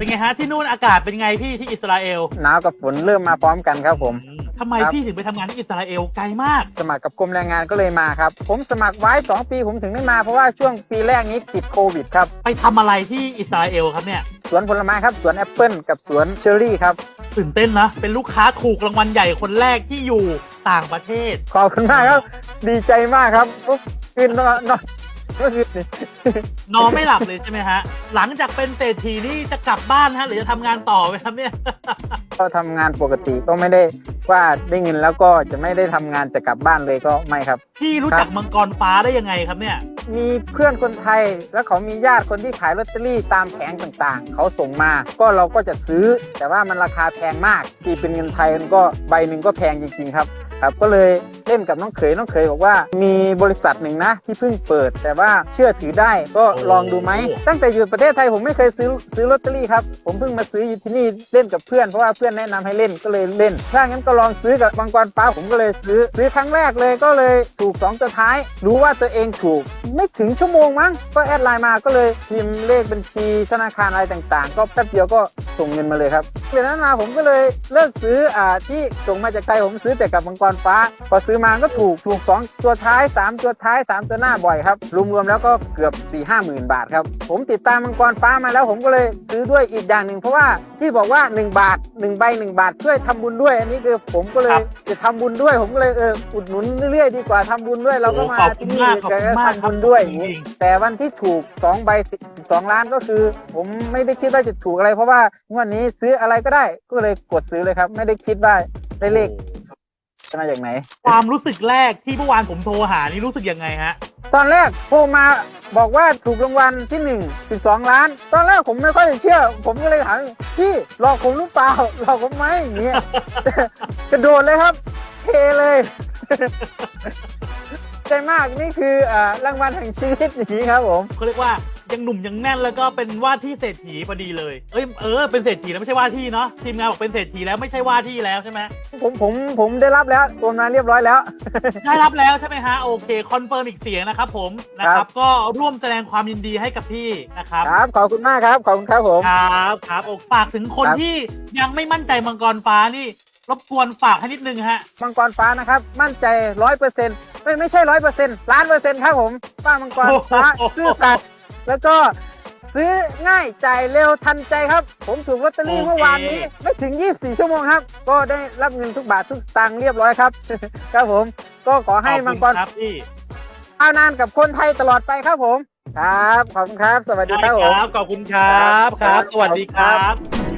เป็นไงฮะที่นู่นอากาศเป็นไงพี่ที่อิสราเอลหนาวกับฝนเริ่มมาพร้อมกันครับผม ทำไมครับ พี่ถึงไปทำงานที่อิสราเอลไกลมาก สมัครกับกรมแรงงานก็เลยมาครับ ผมสมัครไว้ 2 ปีผมถึงได้มาเพราะว่าช่วงปีแรกนี้ติดโควิดครับ ไปทำอะไรที่อิสราเอลครับเนี่ย สวนผลไม้ครับ สวนแอปเปิลกับสวนเชอร์รี่ครับ ตื่นเต้นนะ เป็นลูกค้าถูกรางวัลใหญ่คนแรกที่อยู่ต่างประเทศ ขอบคุณมากครับ ดีใจมากครับปุ๊บคืนนอนนอนก็คื นนี่นอนไม่หลับเลยใช่ไหมฮะ หลังจากเป็นเศรษฐีนี่จะกลับบ้านฮะ หรือจะทำงานต่อไหมครับเนี่ย ก็ทำงานปกติก็ไม่ได้ว่าได้เงินแล้วก็จะไม่ได้ทำงานจะกลับบ้านเลยก็ไม่ครับ พี่รู้จักมังกรฟ้าได้ยังไงครับเนี่ย มีเพื่อนคนไทยแล้วเขามีญาติคนที่ขายลอตเตอรี่ตามแผงต่างๆ เขาส่งมาก็เราก็จะซื้อ แต่ว่ามันราคาแพงมากตีเป็นเงินไทยมันก็ใบหนึ่งก็แพงจริงๆครับ ครับก็เลยเล่นกับน้องเขยน้องเขยบอกว่า มีบริษัทหนึ่งนะที่เพิ่งเปิด แต่ว่าเชื่อถือได้ก็ลองดูไหมโอ้ตั้งแต่อยู่ประเทศไทยผมไม่เคยซื้อซื้อลอตเตอรี่ครับผมเพิ่งมาซื้ออยู่ที่นี่เล่นกับเพื่อนเพราะว่าเพื่อนแนะนำให้เล่นก็เลยเล่นถ้างั้นก็ลองซื้อกับมังกรฟ้าผมก็เลยซื้อซื้อครั้งแรกเลยก็เลยถูกสองตัวท้าย รู้ว่าตัวเองถูก ไม่ถึงชั่วโมงมั้งก็แอดไลน์มาก็เลยพิมพ์เลขบัญชีธนาคารอะไรต่างๆ ก็แป๊บเดียวก็ส่งเงินมาเลยครับ เดี๋ยวนั้นมาผมก็เลยเลิกซื้ออ่าที่ส่งมาจากไทยผมซื้อแต่กับมังกรฟ้า พอซื้อมาก็ถูกถูกสองตัวท้ายสามตัวท้ายสามตัวหน้าบ่อยครับรวมๆแล้วก็เกือบ4ี่ห้าหมื่นบาทครับผมติดตามมังกรฟ้ามาแล้วผมก็เลยซื้อด้วยอีกอย่างหนึ่งเพราะว่าที่บอกว่า 1 บาท 1 ใบ 1 บาทช่วยทำบุญด้วย อันนี้คือผมก็เลยครับจะทำบุญด้วย ผมก็เลยเอออุดหนุนเรื่อยๆดีกว่าทำบุญด้วยเราก็มาขอบคุที่ณนี่มากขอบคุณมากทำบุญด้วยครับจริงแต่วันที่ถูก2ใบ12 ล้านก็คือ ผมไม่ได้คิดว่าจะถูกอะไร เพราะว่างวดนี้ซื้ออะไรก็ได้ ก็เลยกดซื้อเลยครับ ไม่ได้คิดว่าได้เลขจะมาจากไหน ความรู้สึกแรกที่เมื่อวานผมโทรหานี่รู้สึกยังไงฮะ ตอนแรกโทรมาบอกว่าถูกรางวัลที่หนึ่งสิบสองล้าน ตอนแรกผมไม่ค่อยจะเชื่อ ผมก็เลยถามพี่หลอกผมหรือเปล่าหลอกผมไหมอย่างเงี้ยกระโดดเลยครับเทเลยใจมากนี่คืออ่ารางวัลแห่งชีวิตอย่างนี้ครับผมเขาเรียกว่า ยังหนุ่มยังแน่นแล้วก็เป็นว่าที่เศรษฐีพอดีเลย เอ้ยเออเป็นเศรษฐีแล้วไม่ใช่ว่าที่เนาะทีมงานบอกเป็นเศรษฐีแล้วไม่ใช่ว่าที่แล้วใช่ไหมผมผมผมได้รับแล้วโอนมาเรียบร้อยแล้ว ได้รับแล้วใช่ไหมฮะโอเคคอนเฟิร์มอีกเสียงนะครับผมนะคครัรับบก็ร่วมแสดงความยินดีให้กับพี่นะครับครับขอบคุณมากครับขอบคุณครับผมครับครับโอ้ฝากถึงคนครับที่ยังไม่มั่นใจมังกรฟ้านี่รบกวนฝากให้นิดนึงฮะมังกรฟ้านะครับมั่นใจร้อยเปอร์เซ็นต์ไม่ไม่ใช่ร้อยเปอร์เซ็นต์ล้านเปอร์เซ็นต์ครับผมป้ามังกรฟ้าโอ้โหซื่อสัตย์ แล้วก็ซื้อง่ายจ่ายเร็วทันใจครับ ผมถูกลอตเตอรี่โอเค เมื่อวานนี้ ไม่ถึง 24 ชั่วโมงครับ ก็ได้รับเงินทุกบาททุกสตางค์เรียบร้อยครับ ครับผมก็ขอให้ขอบมัคุงณกรครับพี่เอานานกับคนไทยตลอดไปครับผม ครับ ขอบคุณครับ สวัสดีได้ครับคผมรับ ขอบคุณครับ ครับ สวัสดีครัครับบ